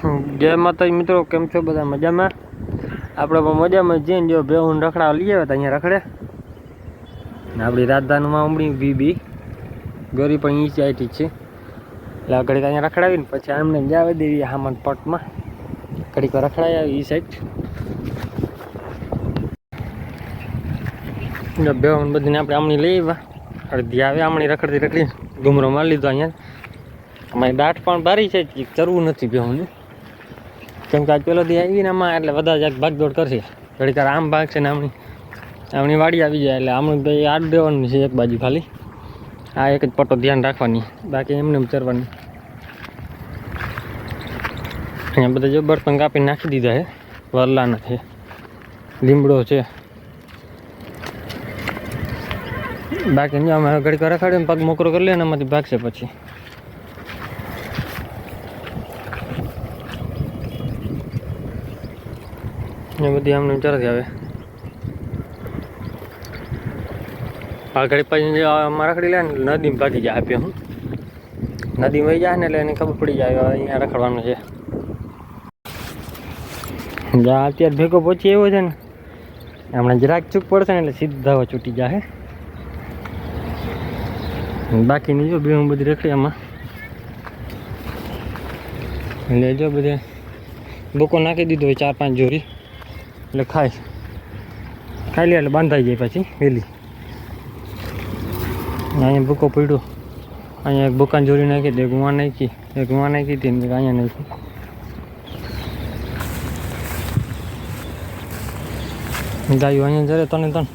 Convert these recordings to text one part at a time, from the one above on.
જય માતાજી મિત્રો, કેમ છો બધા? મજામાં? આપણે પણ મજામાં જઈને જો બેહું રખડા લઈ આવ્યા હતા અહીંયા રખડે. ને આપણી રાજધાનીમાં ઉમડી બીબી ગોરી પણ ઈ આઈટી જ છે. એટલે ઘડીક અહીંયા રખડાવીને પછી આમને જાવે દેવી હામન પટમાં. ઘડીક રખડાવી આવી ઈ સાઈડ જો બેહું બધીને આપણે આમણી લઈ આવ્યા. અડધી આવે આમણી રખડતી રખડી ઘુમરો મારી લીધો અહીંયા. અમારી દાંઠ પણ બારી છે ચરવું નથી બેહુંને કેમ કે આજ પેલો દી આવીને આમાં એટલે બધા જ ભાગદોડ કરશે. ઘડીક વાર આમ ભાગ છે ને આમની આમની વાડી આવી જાય એટલે આમનું ભાઈ આડ દેવાનું છે એક બાજુ ખાલી. આ એક જ પટ્ટો ધ્યાન રાખવાની, બાકી એમને એમ ચરવાની અહીંયા બધા જો બર્તન કાપી નાખી દીધા છે. વરલાના છે. લીમડો છે. બાકી અમે ઘડીક રખાડીને પગ મોકરો કરી લે ને એમાંથી ભાગશે પછી. એ બધી આમને ચરતી આવે. આ ઘડી પછી આમાં રખડી લે ને, નદીમાં જાય આપે હું. નદી વહી જાય ને એટલે એને ખબર પડી જાય અહીંયા રખડવાનું છે. અત્યારે ભેગો પહોંચી એવો છે ને, હમણાં જરાક ચૂક પડશે ને એટલે સીધા છૂટી જાય બાકીની જો બે હું બધી રખડી આમાં. એટલે જો બધે. બોકો નાખી દીધો ચાર પાંચ જોરી. એટલે ખાય. ખાઈ લે એટલે બાંધાઈ જાય પછી વહેલી અહીંયા ભૂકો પડ્યો. અહીંયા એક બુકાન જોડી નાખી દે ગુવા નાખી, એક ગુવા નાખી હતી અહીંયા નાખી. ગાયું અહીંયા જરે તને તન.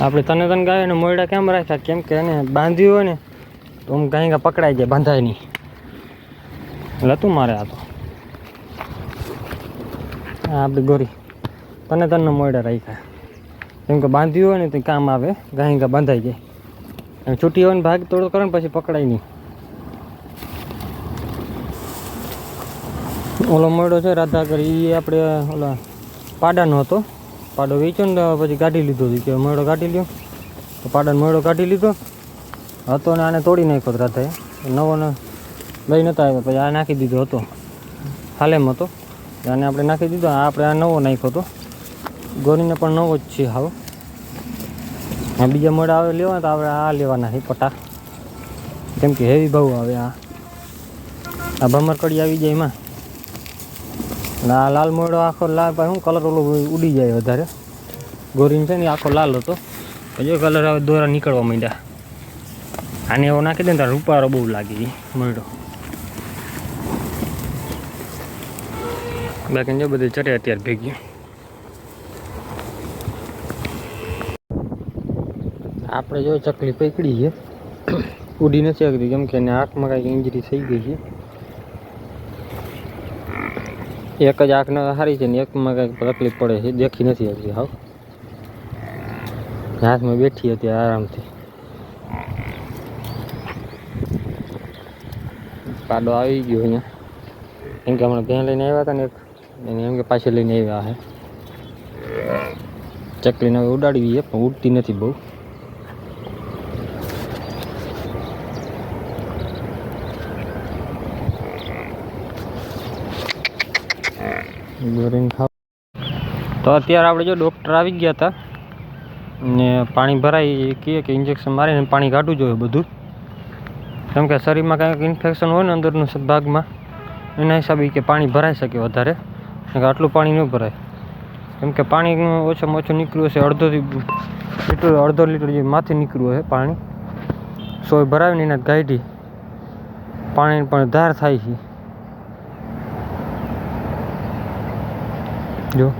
આપણે તને તને ગાયો મોયડા કેમ રાખ્યા? કેમ કે એને બાંધ્યું હોય ને તો આમ કાંઈ કાંઈ પકડાઈ જાય બાંધાય નહીં એટલે તું મારે આ તો. આપણી ગોરી. તને તને મોડા રાખ્યા. કેમ કે બાંધ્યું હોય ને તો કામ આવે ગાય ગા બાંધાઈ જાય. અને છૂટી હોય ને ભાગ તોડો કરે ને પછી પકડાય નહીં. ઓલો મોડો છે રાધાકર એ આપણે ઓલા પાડાનો હતો. પાડો વેચ્યો ને, પછી કાઢી લીધો. કે મોડો કાઢી લ્યો. પાડાનો મોડો કાઢી લીધો. હતો ને આને તોડી નાખ્યો રાતે. નવો ને લઈ નહોતા આવ્યા, પછી આ નાખી દીધો હતો. હાલેમ હતો. આને આપણે નાખી દીધો, આ આપણે આ નવો નાખ્યો હતો. ગોરીને પણ નવો જ છે હાવ. બીજા મોડા આવે લેવા તો આપણે આ લેવાના છે પટા. કેમ કે હેવી ભાવ આવે આ. આ ભમર કડી આવી જાય એમાં. આ લાલ મોડો આખો લાલ, ભાઈ શું કલર ઓલો ઉડી જાય વધારે. ગોરીન છે ને આખો લાલ હતો. પછી કલર હવે દોરા નીકળવા માંડ્યા. આને એવો નાખી દે ને તારે રૂપારો બહુ લાગે મળ્યો. બાકી જો બધું ચરે અત્યારે ભેગી. આપણે જો ચકલી પકડી છે. ઉડી નથી શકતી કેમ કે આંખમાં કાંઈક ઇન્જરી થઈ ગઈ છે. એક જ આંખને સારી છે ને એકમાં કાંઈક તકલીફ પડે છે, દેખી નથી શકતી હાવ. હાથમાં બેઠી હતી આરામથી. પાડો આવી ગયો અહીંયા. એમ કે હમણાં ભેં લઈને આવ્યા હતા ને એક, એને એમ કે પાછી લઈને આવ્યા હે. ચકલીને હવે ઉડાડવી છે પણ ઉડતી નથી બહુ. ગોરીને તો અત્યારે આપણે જો ડૉક્ટર આવી ગયા હતા ને પાણી ભરાઈ કહે કે ઇન્જેક્શન મારીને પાણી કાઢવું જોઈએ બધું. કેમ કે શરીરમાં કાંઈક ઇન્ફેક્શન હોય ને અંદરનું ભાગમાં, એના હિસાબે કે પાણી ભરાઈ શકે વધારે. કે આટલું પાણી ન ભરાય. કેમ કે પાણી ઓછામાં ઓછું નીકળ્યું હશે, અડધોથી લીટર, અડધો લીટર જે માથે નીકળ્યું હશે પાણી. સોય ભરાવીને એને ગાઈડી પાણી પણ ધાર થાય છે. જો.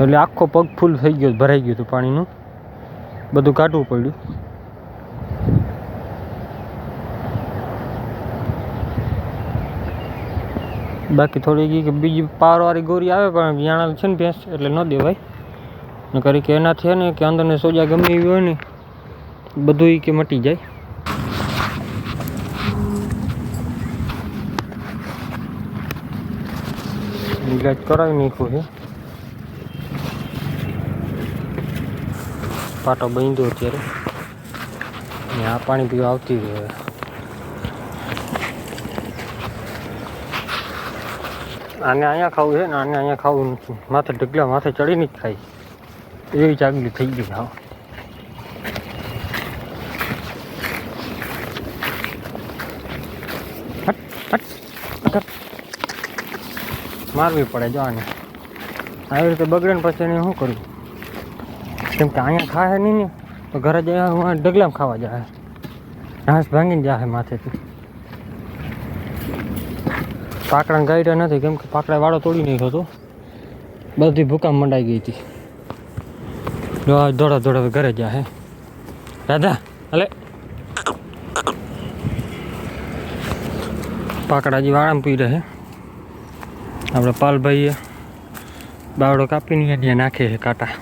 એટલે આખો પગ ફૂલ થઈ ગયો, ભરાઈ ગયું હતું પાણીનું. બધું કાઢવું પડ્યું. બાકી થોડી કે બીજી પાવરવાળી ગોરી આવે, પણ વિયાણા છે ને ભેંસ, એટલે ન દેવાય ને કરી કે એનાથી ને, કે અંદરને સોજા ગમે એવી હોય ને, બધું કે મટી જાય. ઇલાજ કરાવી નાખ્યું છે. પાટો બાંધ્યો અત્યારે. આ પાણી પીવા આવતી રહે આને અહીંયા ખાવું છે ને આને અહીંયા ખાવું નથી માથે ઢગલા માથે ચડીને જ ખાય. એવી ચાગલી થઈ ગઈ હા. મારવી પડે જો આને. આવી રીતે બગડે ને પછી એને શું કરવું? કેમ કે અહીંયા ખાય નહીં ને, તો ઘરે જાય હું ઢગલામાં ખાવા જાય ઘાસ ભાંગીને જાય માથેથી. પાકડાને ગાઈડા નથી, કેમ કે પાકડા વાળો તોડી નાખ્યો હતો. બધી ભૂકામ મંડાઈ ગઈ હતી. જો આ દોડા દોડા ઘરે જાય દાદા હલે. પાકડા હજી વાળામાં પી રહે આપણે પાલભાઈએ બાવડો કાપીને ત્યાં નાખે છે કાંટા.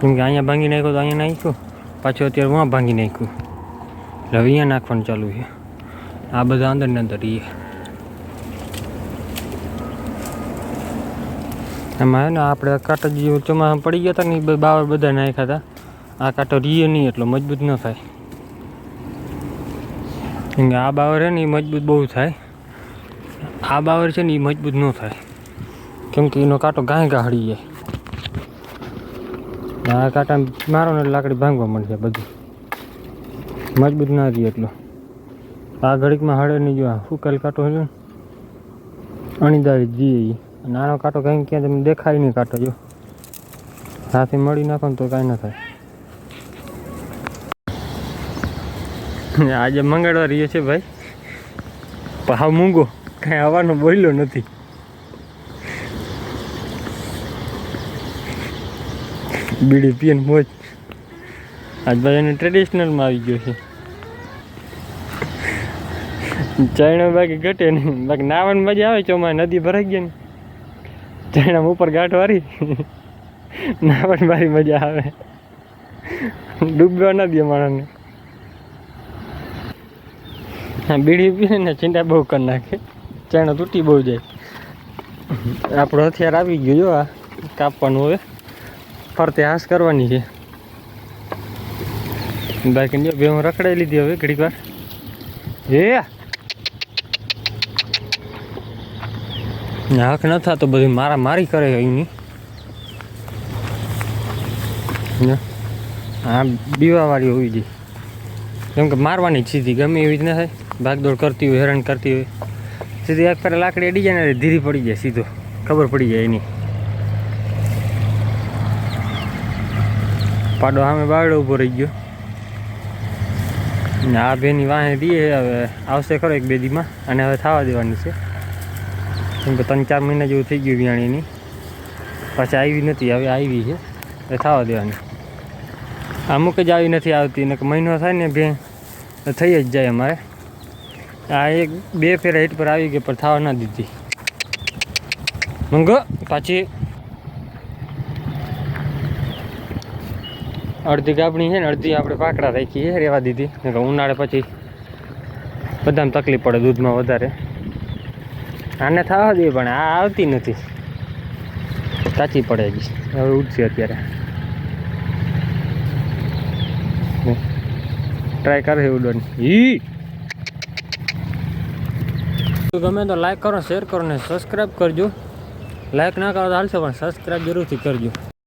કેમ કે અહીંયા ભાંગી નાખ્યો તો અહીંયા નાખ્યું. પાછું અત્યારે વાં ભાંગી નાખ્યું. એટલે હવે અહીંયા નાખવાનું ચાલુ છે. આ બધા અંદર ને અંદર રહીએ. એમાં ને આપણે કાંટો જે ચોમાસા પડી ગયા હતા ને એ બાવર બધા નાખ્યા હતા. આ કાંટો રીએ નહીં એટલો, મજબૂત ન થાય. કેમ કે આ બાવર છે ને એ મજબૂત બહુ થાય. આ બાવર છે ને એ મજબૂત ન થાય. કેમ કે એનો કાંટો ગાય ગાહડી જાય. આ કાંટા મારો ને લાકડી ભાંગવા મળશે બધું. મજબૂત ના રહે એટલો. આ ઘડીકમાં હળે નહીં જો ફૂકેલ કાંટો છે ને, અણીદારી ઈ. નાનો કાંટો કંઈ ક્યાં તમને દેખાય નહીં કાંટો, જો. હાથે મળી નાખો ને તો કાંઈ ના થાય. આજે મંગળવાર રહ્યો છે ભાઈ. ભાવ મૂંગો, કાંઈ આવવાનો બોલ્યો નથી. બીડી પીને મોજ. આજ ભાઈ એને ટ્રેડિશનલમાં આવી ગયો છે. ચાઇના બાકી ઘટે નહીં. બાકી નાવાની મજા આવે ચોમાં નદી ભરાઈ ગયા ને. ચાઇનામાં ઉપર ગાંઠ વારી. પણ મારી મજા આવે. ડૂબવા ના દે માણસને. હા, બીડી પીને ને ચિંતા બહુ કરી નાખે. ચાઇના તૂટી બહુ જાય. આપણો હથિયાર આવી ગયો, જો આ કાપવાનું હવે. ફરતે હાસ કરવાની છે. બાકી બે હું રખડાઈ લીધી હવે ઘડીક વાર. એ હક ન થતો, બધી મારા મારી કરે અહીંની આ બીવાવાળી હોવી જોઈએ. કેમ કે મારવાની જ સીધી, ગમે એવી જ ન થાય, ભાગદોડ કરતી હોય, હેરાન કરતી હોય. સીધી એક ફેર લાકડી અડી જાય ને ધીરી પડી જાય સીધો. ખબર પડી જાય એની. પાડો સામે બાવડો ઊભો રહી ગયો. ને આ બેની વાહે દઈએ હવે આવશે ખરો એક બે દીમાં, અને હવે થવા દેવાની છે. કેમ કે ત્રણ ચાર મહિના જેવું થઈ ગયું વિયાણીની પાછી આવી નથી, હવે આવી છે. એ થવા દેવાની. અમુક જ આવી નથી આવતી ને મહિનો થાય ને બે થઈ જ જાય અમારે. આ એક, બે ફેરા હીટ પર આવી ગઈ, પણ થવા ના દીધી. મંગો, પાછી અડધી ગાબણી છે ને, અડધી આપણે પાકડા રાખીએ, રેવા દીધી. ઉનાળે પછી બધાને તકલીફ પડે દૂધમાં વધારે. આને થવા દે પણ આ આવતી નથી. સાચી પડે હજી. હવે ઉઠશે અત્યારે. ટ્રાય કરે ઉડવાની. ઈ! ગમે તો લાઈક કરો શેર કરો ને સબસ્ક્રાઈબ કરજો. લાઈક ના કરો તો હાલશે, પણ સબસ્ક્રાઈબ જરૂરથી કરજો.